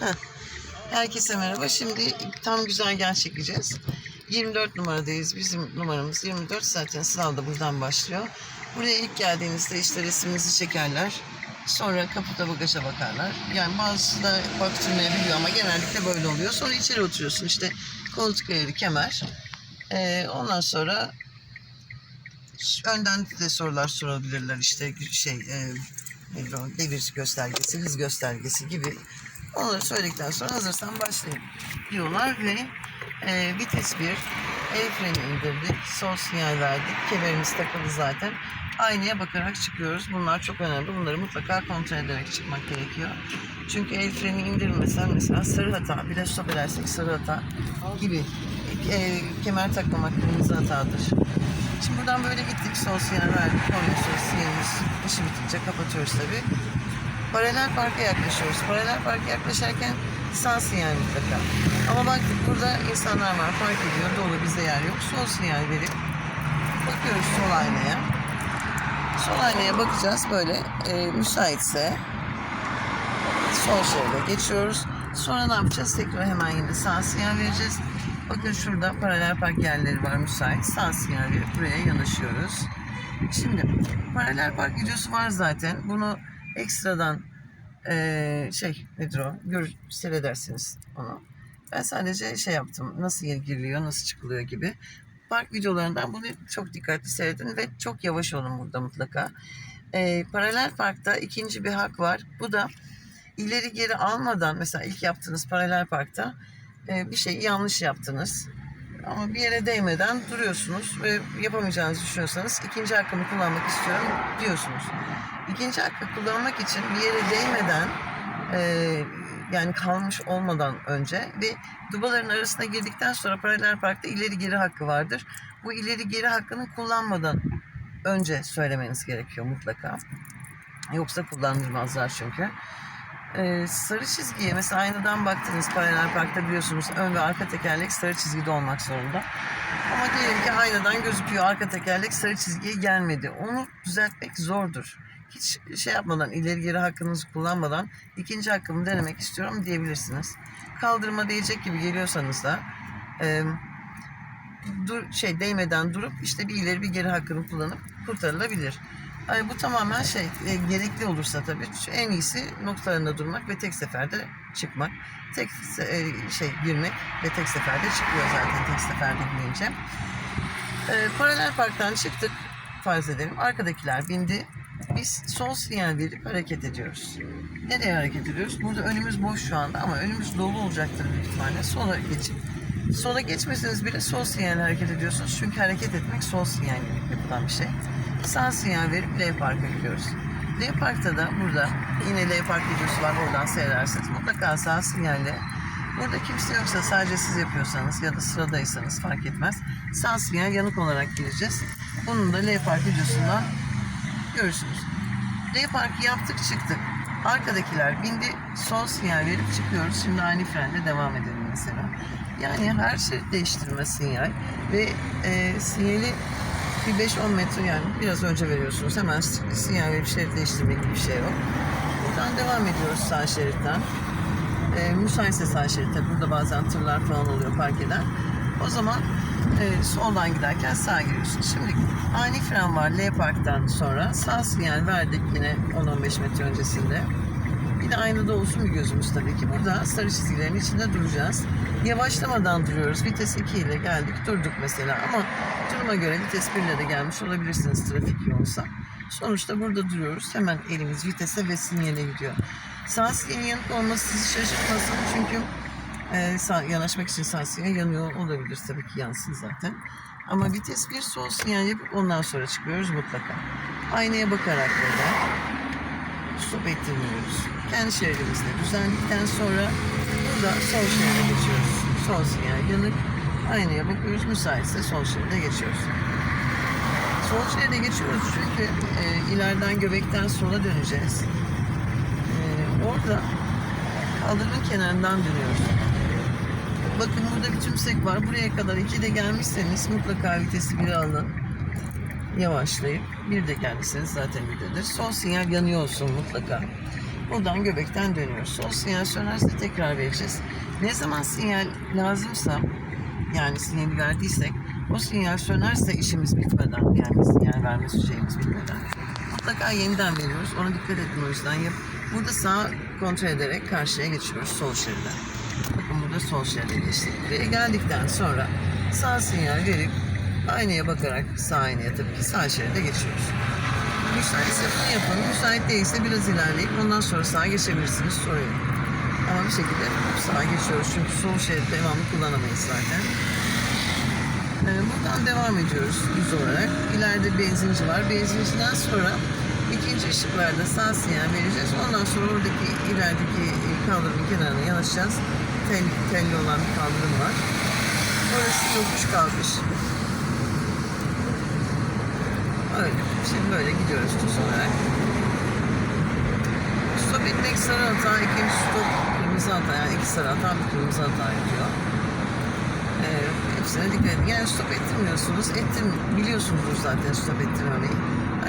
Heh. Herkese merhaba. Şimdi tam güzergah çekeceğiz. 24 numaradayız. Bizim numaramız 24. Zaten sınav da buradan başlıyor. Buraya ilk geldiğinizde işte resminizi çekerler. Sonra kaputa bagaja bakarlar. Yani bazısı da baktırmayabiliyor ama genellikle böyle oluyor. Sonra içeri oturuyorsun. İşte koltuk ayarı, kemer. Ee, ondan sonra önden de sorular sorabilirler. İşte şey e, devir göstergesi, hız göstergesi gibi. Onları söyledikten sonra hazırsan başlayın diyorlar ve e, vites 1, el freni indirdik, sol sinyal verdik, kemerimiz takılı zaten. Aynaya bakarak çıkıyoruz. Bunlar çok önemli. Bunları mutlaka kontrol ederek çıkmak gerekiyor. Çünkü el freni indirilmesen mesela sarı hata, biraz stop edersek sarı hata gibi. E, kemer takmamak kırmızı hatadır. Şimdi buradan böyle gittik. Sol sinyal verdik. Ondan sonra sinyalimiz işi bitince kapatıyoruz tabii. Paralel parka yaklaşıyoruz. Paralel parka yaklaşırken sağ sinyal mutlaka. Ama baktık burada insanlar var park ediyor. Dolu bizde yer yok. Sol sinyal verip bakıyoruz sol aynaya. Sol aynaya bakacağız böyle e, müsaitse sol şeride geçiyoruz. Sonra ne yapacağız? Tekrar hemen yine sağ sinyal vereceğiz. Bakın şurada paralel park yerleri var müsait. Sağ sinyal verip buraya yanaşıyoruz. Şimdi paralel park videosu var zaten. Bunu ekstradan eee, şey nedir o? Gör, seyredersiniz onu. Ben sadece şey yaptım. Nasıl giriliyor, nasıl çıkılıyor gibi. Park videolarından bunu çok dikkatli seyredin ve çok yavaş olun burada mutlaka. Eee, paralel parkta ikinci bir hak var. Bu da ileri geri almadan mesela ilk yaptığınız paralel parkta eee, bir şeyi yanlış yaptınız. Ama bir yere değmeden duruyorsunuz ve yapamayacağınızı düşünüyorsanız ikinci hakkımı kullanmak istiyorum diyorsunuz. İkinci hakkı kullanmak için bir yere değmeden e, yani kalmış olmadan önce ve dubaların arasına girdikten sonra paralel parkta ileri geri hakkı vardır. Bu ileri geri hakkını kullanmadan önce söylemeniz gerekiyor mutlaka. Yoksa kullandırmazlar çünkü. Ee, sarı çizgiye mesela aynadan baktınız paralel parkta biliyorsunuz ön ve arka tekerlek sarı çizgide olmak zorunda. Ama diyelim ki aynadan gözüküyor arka tekerlek sarı çizgiye gelmedi. Onu düzeltmek zordur. Hiç şey yapmadan ileri geri hakkınızı kullanmadan ikinci hakkımı denemek istiyorum diyebilirsiniz. Kaldırıma değecek gibi geliyorsanız da e, dur, şey değmeden durup işte bir ileri bir geri hakkını kullanıp kurtarılabilir. Yani bu tamamen şey e, gerekli olursa tabii en iyisi noktalarında durmak ve tek seferde çıkmak. Tek e, şey girmek ve tek seferde çıkıyor zaten tek seferde girince. E, paralel parktan çıktık farz edelim. Arkadakiler bindi. Biz sol sinyal verip hareket ediyoruz. Nereye hareket ediyoruz? Burada önümüz boş şu anda ama önümüz dolu olacaktır büyük ihtimalle. Sola geçip sola geçmeseniz bile sol sinyal hareket ediyorsunuz. Çünkü hareket etmek sol sinyal yapılan bir şey. Sağ sinyal verip L Park'a gidiyoruz. L Park'ta da burada yine L Park videosu var oradan seyredersiniz. Mutlaka sağ sinyalle Burada kimse yoksa sadece siz yapıyorsanız ya da sıradaysanız fark etmez. Sağ sinyal yanık olarak gireceğiz. Bunun da L Park videosundan görürsünüz. L Park'ı yaptık çıktık. Arkadakiler bindi sol sinyal verip çıkıyoruz. Şimdi ani frenle devam edelim mesela. Yani her şey değiştirme sinyal ve e, sinyali bir 5-10 metre yani biraz önce veriyorsunuz. Hemen sinyal verip şerit değiştirmek gibi bir şey yok. Buradan devam ediyoruz sağ şeritten. E, müsaitse sağ şeritte. Burada bazen tırlar falan oluyor park eden. O zaman e, soldan giderken sağa giriyorsun. Şimdi ani fren var L parktan sonra. Sağ sinyal verdik yine 10-15 metre öncesinde. De aynada olsun bir gözümüz tabii ki. Burada sarı çizgilerin içinde duracağız. Yavaşlamadan duruyoruz. Vites 2 ile geldik durduk mesela. Ama duruma göre vites 1 ile de gelmiş olabilirsiniz trafik yoğunsa. Sonuçta burada duruyoruz. Hemen elimiz vitese ve sinyale gidiyor. Sağ sinyalin yanık olması sizi şaşırtmasın. Çünkü e, sağ, yanaşmak için sağ sinyal yanıyor olabilir. Tabii ki yansın zaten. Ama vites bir sol sinyal yapıp ondan sonra çıkıyoruz mutlaka. Aynaya bakarak burada stop ettirmiyoruz. Kendi şeridimizde düzenledikten sonra burada sol şeride geçiyoruz. Sol sinyal yanık. Aynaya bakıyoruz. Müsaitse sol şeride geçiyoruz. Sol şeride geçiyoruz çünkü e, ileriden göbekten sola döneceğiz. E, orada kaldırımın kenarından dönüyoruz. Bakın burada bir tümsek var. Buraya kadar iki de gelmişseniz mutlaka vitesi bir alın. Yavaşlayıp bir de gelmişseniz zaten birdedir. Sol sinyal yanıyor olsun mutlaka. Buradan göbekten dönüyoruz. Sol sinyal sönerse tekrar vereceğiz. Ne zaman sinyal lazımsa yani sinyali verdiysek o sinyal sönerse işimiz bitmeden yani sinyal verme şeyimiz bitmeden mutlaka yeniden veriyoruz. Ona dikkat edin o yüzden. Yap. Burada sağ kontrol ederek karşıya geçiyoruz sol şeride. Bakın burada sol şeride geçtik. Buraya geldikten sonra sağ sinyal verip aynaya bakarak sağ aynaya tabii ki sağ şeride geçiyoruz. Müsaitse bunu yapın. Müsait değilse biraz ilerleyip ondan sonra sağa geçebilirsiniz. Sorun. Ama bir şekilde sağa geçiyoruz. Çünkü sol şeridi devamlı kullanamayız zaten. Ee, buradan devam ediyoruz düz olarak. İleride benzinci var. Benzinciden sonra ikinci ışıklarda sağ sinyal vereceğiz. Ondan sonra oradaki ilerideki kaldırımın kenarına yanaşacağız. Tel, telli olan bir kaldırım var. Orası yokuş kalkış. Öyle. Şimdi böyle gidiyoruz olarak. Stop etmek sarı hata, ikinci stop kırmızı hata. Yani iki sarı hata, bir kırmızı hata yapıyor. Ee, hepsine dikkat edin. Yani stop ettirmiyorsunuz. Ettim, biliyorsunuz zaten stop ettirmemeyi.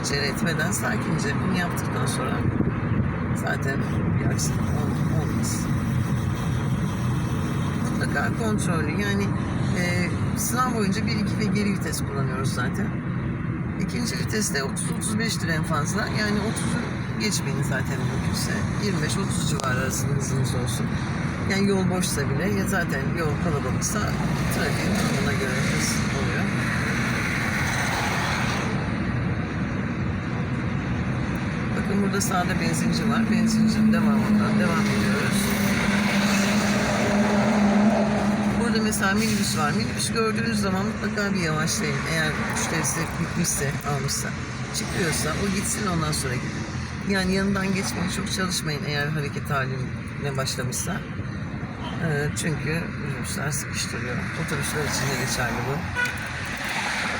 Acele etmeden sakince bunu yaptıktan sonra zaten bir aksilik ol- olmaz. Mutlaka kontrollü. Yani e, sınav boyunca 1, 2 ve geri vites kullanıyoruz zaten. İkinci viteste 30-35'tir en fazla. Yani 30'u geçmeyin zaten mümkünse. 25-30 civarı arasında hızınız olsun. Yani yol boşsa bile ya zaten yol kalabalıksa trafiğin durumuna göre hız oluyor. Bakın burada sağda benzinci var. Benzincinin devamından devam ediyoruz. Mesela minibüs var. Minibüs gördüğünüz zaman mutlaka bir yavaşlayın. Eğer müşterisi bitmişse, almışsa, çıkıyorsa o gitsin ondan sonra gidin. Yani yanından geçmeye çok çalışmayın eğer hareket haline başlamışsa. Ee, çünkü minibüsler sıkıştırıyor. Otobüsler için de geçerli bu.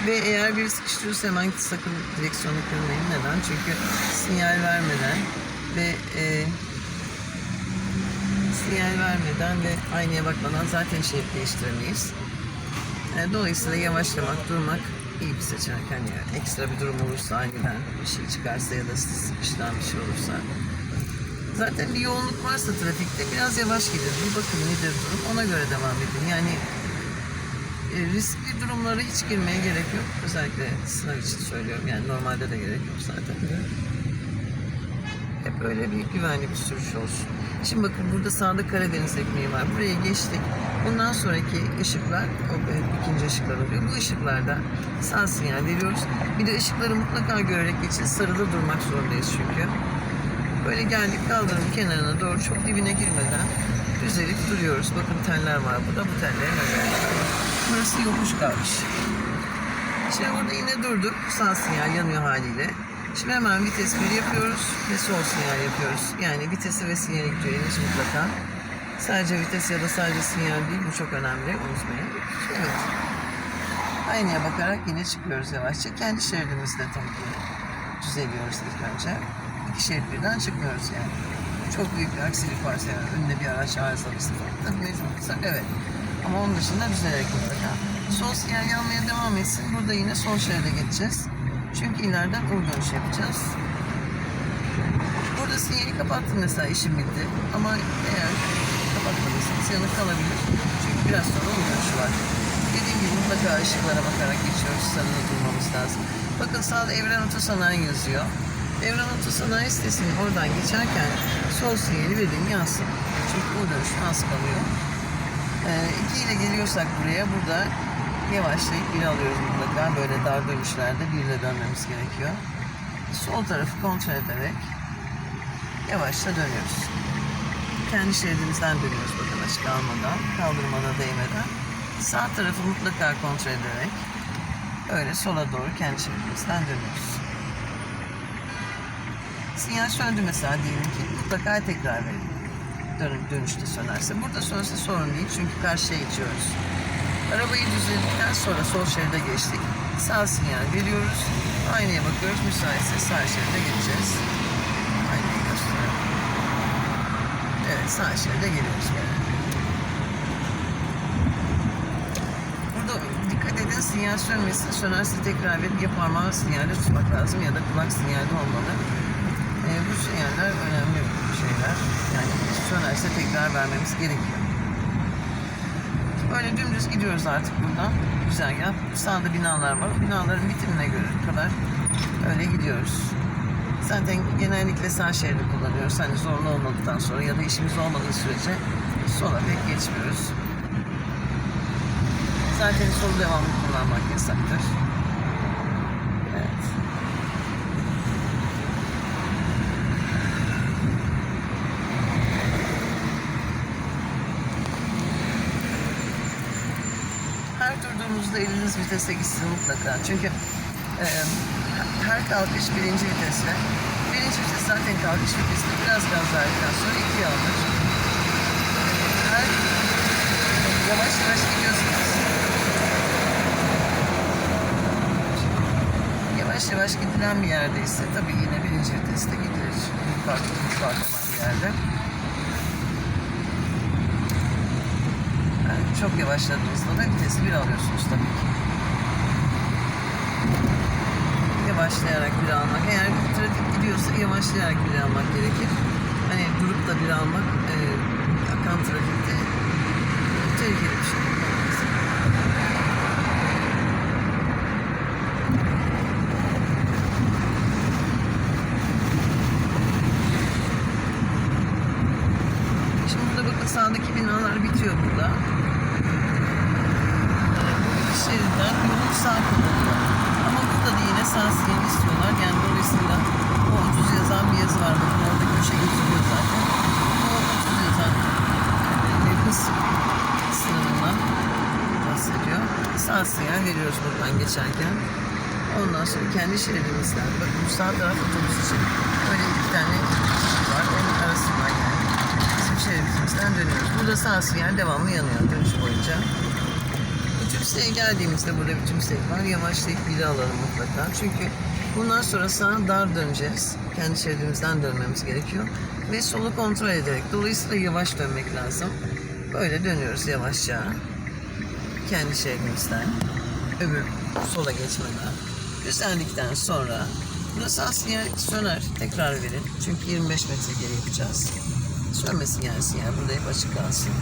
Ve eğer biri sıkıştırırsa hemen sakın direksiyonu kırmayın. Neden? Çünkü sinyal vermeden ve e, sinyal vermeden ve aynaya bakmadan zaten şerit değiştiremeyiz. E, dolayısıyla yavaşlamak, durmak iyi bir seçenek. Hani ekstra bir durum olursa aniden bir şey çıkarsa ya da sıkıştan bir şey olursa. Zaten bir yoğunluk varsa trafikte biraz yavaş gidin. Bir bakın nedir durum ona göre devam edin. Yani e, riskli durumlara hiç girmeye gerek yok. Özellikle sınav için söylüyorum. Yani normalde de gerek yok zaten. Hep öyle bir güvenli bir sürüş olsun. Şimdi bakın burada sağda Karadeniz ekmeği var. Buraya geçtik. Bundan sonraki ışıklar, o ikinci ışıklar oluyor. Bu ışıklarda sağ sinyal veriyoruz. Bir de ışıkları mutlaka görerek geçin. Sarıda durmak zorundayız çünkü. Böyle geldik kaldırım kenarına doğru çok dibine girmeden düzelip duruyoruz. Bakın teller var burada. Bu tellerin. Burası yokuş kalmış. Şimdi burada yine durduk. Sağ sinyal yanıyor haliyle. Şimdi hemen vites 1 yapıyoruz ve sol sinyal yapıyoruz. Yani vitesi ve sinyali gidiyoruz mutlaka. Sadece vites ya da sadece sinyal değil. Bu çok önemli. Unutmayın. Evet. Aynaya bakarak yine çıkıyoruz yavaşça. Kendi şeridimizde tabii ki düzeliyoruz ilk önce. İki şerit birden çıkmıyoruz yani. Çok büyük bir aksilik varsa yani önünde bir araç arızalıysa tabii mecbursak evet. Ama onun dışında düzelerek mutlaka. Sol sinyal yanmaya devam etsin. Burada yine sol şeride geçeceğiz. Çünkü ileriden U dönüş yapacağız. Burada sinyali kapattım mesela işim bitti. Ama eğer kapatmadıysanız yanık kalabilir. Çünkü biraz sonra U dönüşü var. Dediğim gibi mutlaka ışıklara bakarak geçiyoruz. Sarıda durmamız lazım. Bakın sağda Evren Otosanayi yazıyor. Evren Otosanayi sitesinin oradan geçerken sol sinyali verin yansın. Çünkü U dönüşü az kalıyor. 2 ile geliyorsak buraya burada yavaşlayıp bir alıyoruz mutlaka. Böyle dar dönüşlerde bir ile dönmemiz gerekiyor. Sol tarafı kontrol ederek yavaşça dönüyoruz. Kendi şeridimizden dönüyoruz bakın açık almadan, kaldırmana değmeden. Sağ tarafı mutlaka kontrol ederek öyle sola doğru kendi şeridimizden dönüyoruz. Sinyal söndü mesela diyelim ki mutlaka tekrar verin dön dönüşte sönerse. Burada sönse sorun değil çünkü karşıya geçiyoruz. Arabayı düzledikten sonra sol şeride geçtik. Sağ sinyal veriyoruz. Aynaya bakıyoruz. Müsaitse sağ şeride geçeceğiz. Aynayı gösterelim. Evet sağ şeride geliyoruz. Burada dikkat edin sinyal sönmesin. Sönerse tekrar verin. Ya parmağı sinyalde tutmak lazım ya da kulak sinyalde olmalı. e, bu sinyaller önemli şeyler. Yani sönerse tekrar vermemiz gerekiyor. Böyle dümdüz gidiyoruz artık buradan. Güzergah. Sağda binalar var. O binaların bitimine göre kadar öyle gidiyoruz. Zaten genellikle sağ şeridi kullanıyoruz. Hani zorlu olmadıktan sonra ya da işimiz olmadığı sürece sola pek geçmiyoruz. Zaten solu devamlı kullanmak yasaktır. Evet. Her durduğumuzda eliniz vitese gitsin mutlaka. Çünkü e, her kalkış birinci vitesle. Birinci vites zaten kalkış vitesi. Biraz gaz verdikten sonra ikiye alınır. Her yavaş yavaş gidiyorsunuz. Yavaş yavaş gidilen bir yerdeyse tabii yine birinci viteste gidilir. Farklı farklı bir yerde. Yani çok yavaşladığınızda da vitesi bir alıyorsunuz tabii ki. Yavaşlayarak bir almak. Eğer trafik gidiyorsa yavaşlayarak bir almak gerekir. Hani durup da bir almak e, akan trafikte tehlikeli bir şey. Şimdi burada bakın sağdaki binalar bitiyor burada. Bu şeritten yolu sağ kullanıyor. Ama burada da yine sağ sinyal istiyorlar. Yani dolayısıyla o 30 yazan bir yazı var. Bakın orada köşe gözüküyor zaten. O 30 yazan e, hız sınırından sinyal veriyoruz buradan geçerken. Ondan sonra kendi şeridimizden, bakın sağ taraf otobüs için böyle iki tane var. Onun arasından yani bizim şeridimizden dönüyoruz. Burada sağ sinyal devamlı yanıyor dönüş boyunca. Ütümseye geldiğimizde burada ütümsek var. Yavaşlayıp biri alalım mutlaka. Çünkü bundan sonra sağa dar döneceğiz. Kendi şeridimizden dönmemiz gerekiyor. Ve solu kontrol ederek. Dolayısıyla yavaş dönmek lazım. Böyle dönüyoruz yavaşça. Kendi şeridimizden. Öbür sola geçmeden. Düzeldikten sonra sağ sinyal söner. Tekrar verin. Çünkü 25 metre geri yapacağız. Sönme sinyal sinyal burada hep açık kalsın.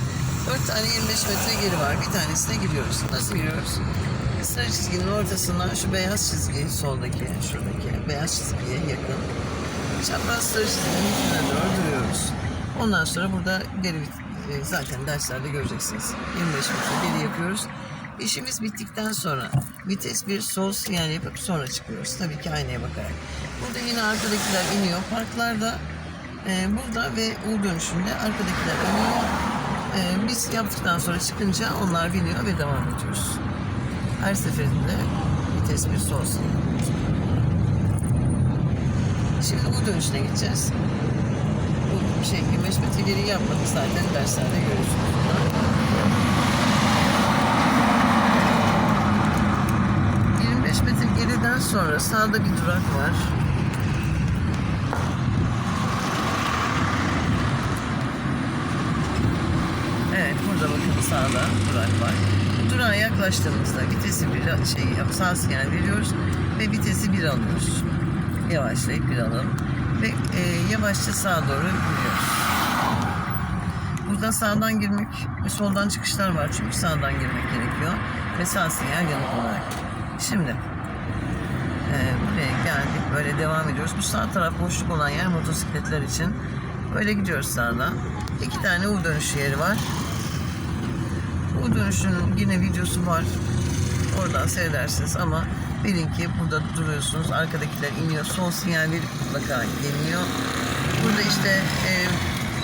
4 tane 25 metre geri var. Bir tanesine giriyoruz. Nasıl giriyoruz? Sarı çizginin ortasına şu beyaz çizgi soldaki, şuradaki beyaz çizgiye yakın. Çapraz sarı çizginin üstüne doğru duruyoruz. Ondan sonra burada geri e, zaten derslerde göreceksiniz. 25 metre geri yapıyoruz. İşimiz bittikten sonra vites bir sol sinyal yapıp sonra çıkıyoruz. Tabii ki aynaya bakarak. Burada yine arkadakiler iniyor. Parklarda e, burada ve U dönüşünde arkadakiler iniyor. E, biz yaptıktan sonra çıkınca onlar biniyor ve devam ediyoruz. Her seferinde vites bir sol sinyal. Şimdi U dönüşüne gideceğiz. Bu şey 25 metre geri yapmadık zaten derslerde görürsünüz. bunu. 25 metre geriden sonra sağda bir durak var. Evet burada bakın sağda durak var. Durağa yaklaştığımızda vitesi bir şey sağ sinyal veriyoruz ve vitesi bir alıyoruz. Yavaşlayıp bir alalım ve e, yavaşça sağa doğru yürüyoruz. Burada sağdan girmek ve soldan çıkışlar var çünkü sağdan girmek gerekiyor ve sağ sinyal yanık olarak. Şimdi e, buraya geldik böyle devam ediyoruz. Bu sağ taraf boşluk olan yer motosikletler için. Böyle gidiyoruz sağdan. İki tane U dönüşü yeri var. U dönüşünün yine videosu var. Oradan seyredersiniz ama bilin ki burada duruyorsunuz. Arkadakiler iniyor. Sol sinyal verip mutlaka geliyor. Burada işte e,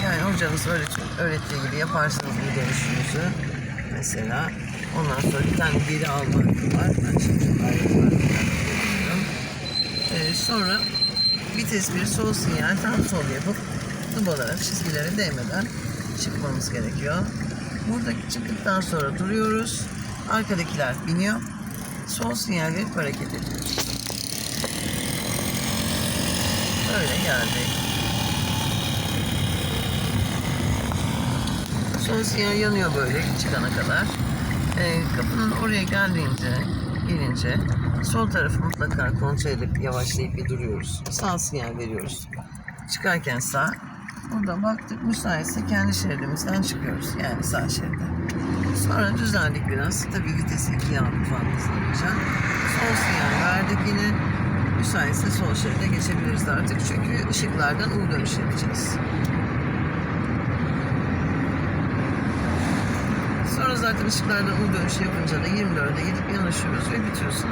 yani hocanız öğret, öğrettiği gibi yaparsınız U dönüşünüzü. Mesela ondan sonra bir tane geri alma var. Ben şimdi ayrıntılarını yapıyorum. E, sonra vites bir sol sinyal tam sol yapıp dubalarak çizgilere değmeden çıkmamız gerekiyor. Buradaki çıktıktan sonra duruyoruz. Arkadakiler biniyor. Sol sinyal verip hareket ediyoruz. Öyle geldik. Sol sinyal yanıyor böyle çıkana kadar. Ee, kapının oraya geldiğince, gelince sol tarafı mutlaka kontrol edip yavaşlayıp bir duruyoruz. Sağ sinyal veriyoruz. Çıkarken sağ. Burada baktık müsaitse kendi şeridimizden çıkıyoruz. Yani sağ şeride. Sonra düzenledik biraz. Tabii vitesi ikiye aldık falan hızlanınca. Sol sinyal verdik yine. Müsaitse sol şeride geçebiliriz artık. Çünkü ışıklardan U dönüş yapacağız. Sonra zaten ışıklardan U dönüşü yapınca da 24'e gidip yanaşıyoruz ve bitiyorsun.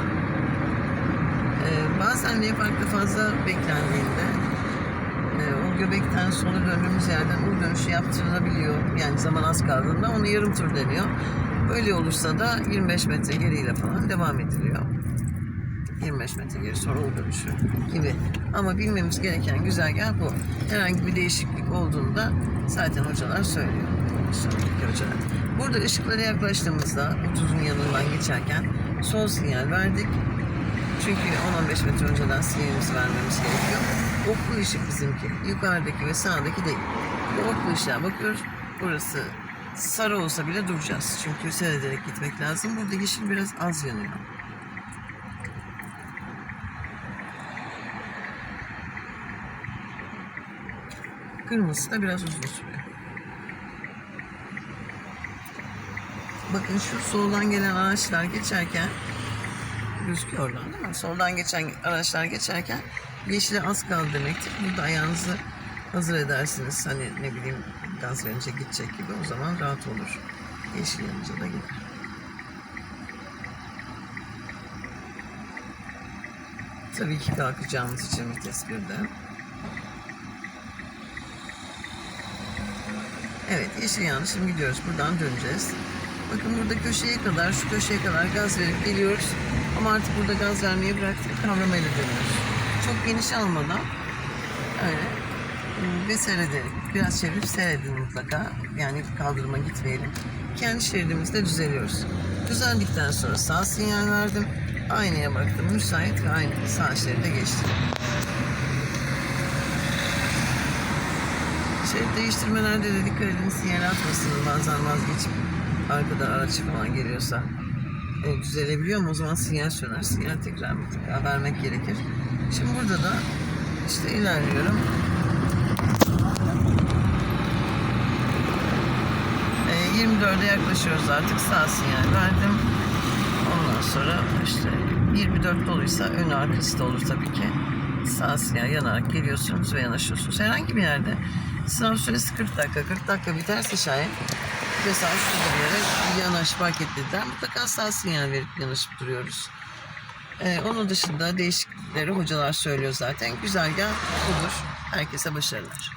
Ee, bazen ne farklı fazla beklendiğinde göbekten sola döndüğümüz yerden U dönüşü yaptırılabiliyor. Yani zaman az kaldığında onu yarım tur deniyor. Böyle olursa da 25 metre geriyle falan devam ediliyor. 25 metre geri sonra U dönüşü gibi. Ama bilmemiz gereken güzergah bu. Herhangi bir değişiklik olduğunda zaten hocalar söylüyor. Sonraki hocalar. Burada ışıklara yaklaştığımızda 30'un yanından geçerken sol sinyal verdik. Çünkü 10-15 metre önceden sinyalimizi vermemiz gerekiyor. Oklu ışık bizimki. Yukarıdaki ve sağdaki değil. Oklu ışığa bakıyoruz. Burası sarı olsa bile duracağız. Çünkü seyrederek gitmek lazım. Burada yeşil biraz az yanıyor. Kırmızı da biraz uzun sürüyor. Bakın şu soldan gelen araçlar geçerken gözüküyor oradan değil mi? Soldan geçen araçlar geçerken yeşile az kaldı demektir. Burada ayağınızı hazır edersiniz. Hani ne bileyim gaz verince gidecek gibi o zaman rahat olur. Yeşil yanınca da gider. Tabii ki kalkacağımız için vites birden. Evet yeşil yandı. Şimdi gidiyoruz. Buradan döneceğiz. Bakın burada köşeye kadar, şu köşeye kadar gaz verip geliyoruz. Ama artık burada gaz vermeyi bıraktık. Kavramayla dönüyoruz. Çok geniş almadan öyle ve seyrederek. Biraz çevirip seyredin mutlaka. Yani kaldırıma gitmeyelim. Kendi şeridimizde düzeliyoruz. Düzeldikten sonra sağ sinyal verdim. Aynaya baktım. Müsait ve aynı sağ şeride geçtim. Şerit değiştirmelerde de dikkat edin sinyal atmasın. Bazen vazgeçip arkadan araç falan geliyorsa e, düzelebiliyor ama o zaman sinyal söner. Sinyal tekrar vermek gerekir. Şimdi burada da işte ilerliyorum. E, 24'e yaklaşıyoruz artık. Sağ sinyal verdim. Ondan sonra işte 24 doluysa önü arkası da olur tabii ki. Sağ sinyal yanarak geliyorsunuz ve yanaşıyorsunuz. Herhangi bir yerde sınav süresi 40 dakika. 40 dakika biterse şayet mesela bir yere yanaş fark ettiğinden mutlaka sağ sinyal verip yanaşıp duruyoruz. Ee, onun dışında değişiklikleri hocalar söylüyor zaten. Güzergah budur. Herkese başarılar.